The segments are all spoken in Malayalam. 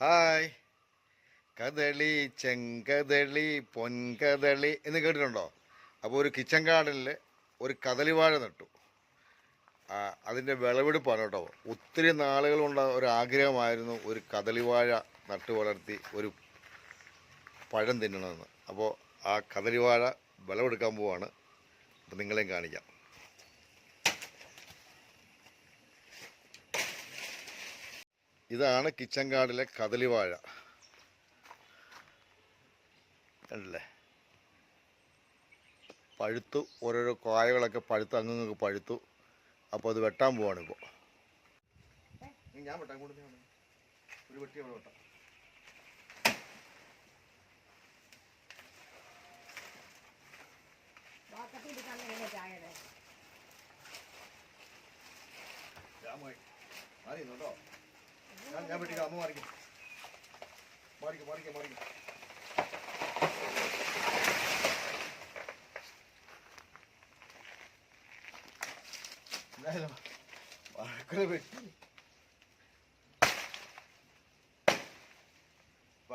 ഹായ്. കദളി ചെങ്കദളി പൊൻകദളി എന്ന് കേട്ടിട്ടുണ്ടോ? അപ്പോൾ ഒരു കിച്ചൺ ഗാർഡനിൽ ഒരു കദളി വാഴ നട്ടു അതിന്റെ വിളവെടുപ്പാണ് കേട്ടോ. ഒത്തിരി നാളുകളുണ്ട ഒരു ആഗ്രഹമായിരുന്നു ഒരു കദളി വാഴ നട്ടു വളർത്തി ഒരു പഴം തിന്നണമെന്ന്. അപ്പോൾ ആ കദളി വാഴ വിളവെടുക്കാൻ പോവാണ്. അപ്പോൾ നിങ്ങളെയും കാണിക്കാം. ഇതാണ് കിച്ചൻ ഗാർഡിലെ കദളി വാഴ കണ്ടല്ലേ? പഴുത്തു ഓരോരോ കായകളൊക്കെ പഴുത്ത് അങ്ങ് പഴുത്തു. അപ്പോൾ അത് വെട്ടാൻ പോവാണ് ഇപ്പോൾ ഞാൻ വെട്ടാൻ കൂടെ ഒരു വെട്ടി അവിടെ വെട്ടാം. ചായ മാറി നിന്നോട്ടോ ഞാൻ വെട്ടിക്കാം അമ്മ മാറിക്കും. മാറിക്കും മാറിക്കും മാറിക്കും.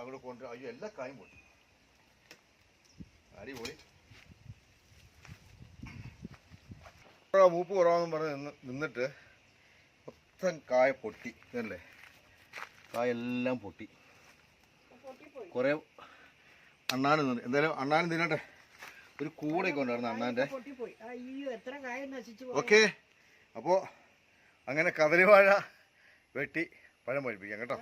അങ്ങോട്ട് കൊണ്ട് അയ്യോ എല്ലാ കായും പോയി അടിപൊളി. മൂപ്പ് കുറവാന്ന് പറഞ്ഞ് നിന്ന് നിന്നിട്ട് മൊത്തം കായ പൊട്ടി. ഇതല്ലേ? കായെല്ലാം പൊട്ടി. കുറേ അണ്ണാനും തിന്നു. എന്തായാലും അണ്ണാനും തിന്നട്ടെ. ഒരു കൂടെയൊക്കെ ഉണ്ടായിരുന്നു അണ്ണാന്റെ. ഓക്കെ. അപ്പോൾ അങ്ങനെ കദളിവാഴ വെട്ടി പഴം പഴിപ്പിക്കാം കേട്ടോ.